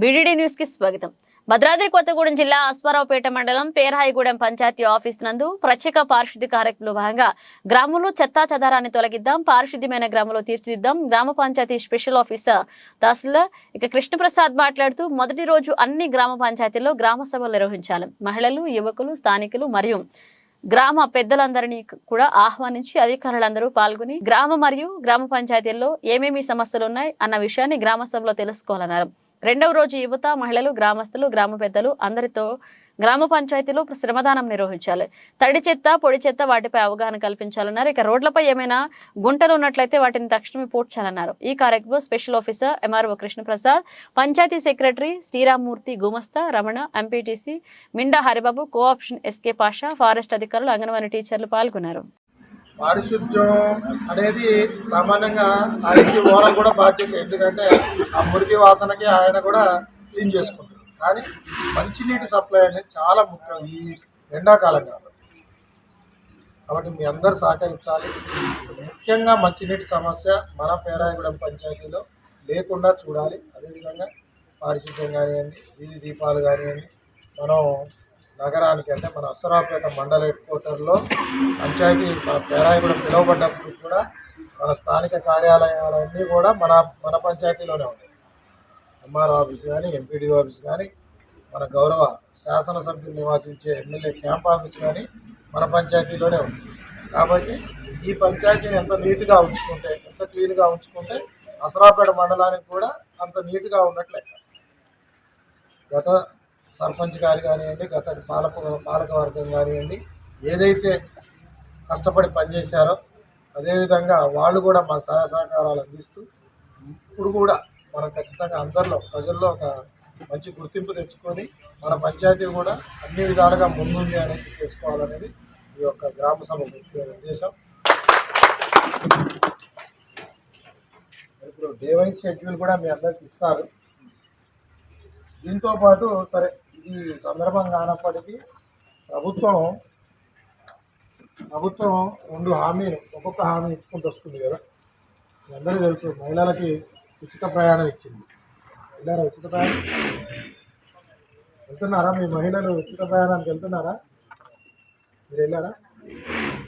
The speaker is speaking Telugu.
బీడీడీ న్యూస్కి స్వాగతం. భద్రాద్రి కొత్తగూడెం జిల్లా అస్మారావుపేట మండలం పేరాయిగూడెం పంచాయతీ ఆఫీస్ నందు ప్రత్యేక పారిశుద్ధి కార్యక్రమంలో భాగంగా గ్రామంలో చెత్తా చెదారాన్ని తొలగిద్దాం పారిశుద్ధ్యమైన గ్రామంలో తీర్చిదిద్దాం గ్రామ పంచాయతీ స్పెషల్ ఆఫీసర్ తహసీల్దార్ ఇక కృష్ణప్రసాద్ మాట్లాడుతూ మొదటి రోజు అన్ని గ్రామ పంచాయతీల్లో గ్రామ సభలు నిర్వహించాలి. మహిళలు యువకులు స్థానికులు మరియు గ్రామ పెద్దలందరినీ కూడా ఆహ్వానించి అధికారులందరూ పాల్గొని గ్రామ మరియు గ్రామ పంచాయతీల్లో ఏమేమి సమస్యలు ఉన్నాయి అన్న విషయాన్ని గ్రామ సభలో తెలుసుకోవాలన్నారు. రెండవ రోజు యువత మహిళలు గ్రామస్తులు గ్రామ పెద్దలు అందరితో గ్రామ పంచాయతీలో శ్రమదానం నిర్వహించాలి. తడి చెత్త పొడి చెత్త వాటిపై అవగాహన కల్పించాలన్నారు. ఇక రోడ్లపై ఏమైనా గుంటలు ఉన్నట్లయితే వాటిని తక్షణమే పూడ్చాలన్నారు. ఈ కార్యక్రమంలో special officer MRO Krishnaprasad panchayat secretary Sriramamurthy గుమస్తా Ramana MPTC Minda Haribabu cooption SK Pasha forest అధికారులు అంగన్వాడీ టీచర్లు పాల్గొన్నారు. పారిశుద్ధ్యం అనేది సామాన్యంగా ఆయనకి ఓనర్ కూడా బాధ్యత. ఎందుకంటే ఆ మురికి వాసనకి ఆయన కూడా క్లీన్ చేసుకుంటారు. కానీ మంచినీటి సప్లై అనేది చాలా ముఖ్యం ఈ ఎండాకాలం కాబట్టి. కాబట్టి మీ అందరు సహకరించాలి. ముఖ్యంగా మంచినీటి సమస్య మన పేరాయగూడెం పంచాయతీలో లేకుండా చూడాలి. అదేవిధంగా పారిశుద్ధ్యం కానివ్వండి వీధి దీపాలు కానివ్వండి మనం నగరానికి అంటే మన అసరాపేట మండల హెడ్ క్వార్టర్లో పంచాయతీ మన పేరాయగూడెం పిలువబడ్డప్పుడు కూడా మన స్థానిక కార్యాలయాలన్నీ కూడా మన మన పంచాయతీలోనే ఉన్నాయి. ఎంఆర్ఓ ఆఫీస్ కానీ ఎంపీడీఓ ఆఫీస్ కానీ మన గౌరవ శాసనసభ్యులు నివాసించే ఎమ్మెల్యే క్యాంప్ ఆఫీస్ కానీ మన పంచాయతీలోనే ఉంది కాబట్టి ఈ పంచాయతీని ఎంత నీట్గా ఉంచుకుంటే ఎంత క్లీన్గా ఉంచుకుంటే అసరాపేట మండలానికి కూడా అంత నీట్గా ఉన్నట్లే. గత సర్పంచ్ గారు కానివ్వండి గత పాలక పాలకవర్గం కానివ్వండి ఏదైతే కష్టపడి పనిచేశారో అదేవిధంగా వాళ్ళు కూడా మాకు సహాయ సహకారాలు అందిస్తూ ఇప్పుడు కూడా మనం ఖచ్చితంగా అందరిలో ప్రజల్లో ఒక మంచి గుర్తింపు తెచ్చుకొని మన పంచాయతీ కూడా అన్ని విధాలుగా ముందుంది అనేది తెలుసుకోవాలనేది ఈ యొక్క గ్రామ సభ ముఖ్య ఉద్దేశం. ఇప్పుడు డే వైజ్ షెడ్యూల్ కూడా మీ అందరికి ఇస్తారు. దీంతో పాటు సరే ఇది సందర్భం కానప్పటికీ ప్రభుత్వం ప్రభుత్వం రెండు హామీలు ఒక్కొక్క హామీ ఇచ్చుకుంటూ వస్తుంది కదా. అందరూ అందరికీ తెలుసు మహిళలకి ఉచిత ప్రయాణం ఇచ్చింది. వెళ్ళారా ఉచిత ప్రయాణం? వెళ్తున్నారా? మీ మహిళలు ఉచిత ప్రయాణానికి వెళ్తున్నారా? మీరు వెళ్ళారా?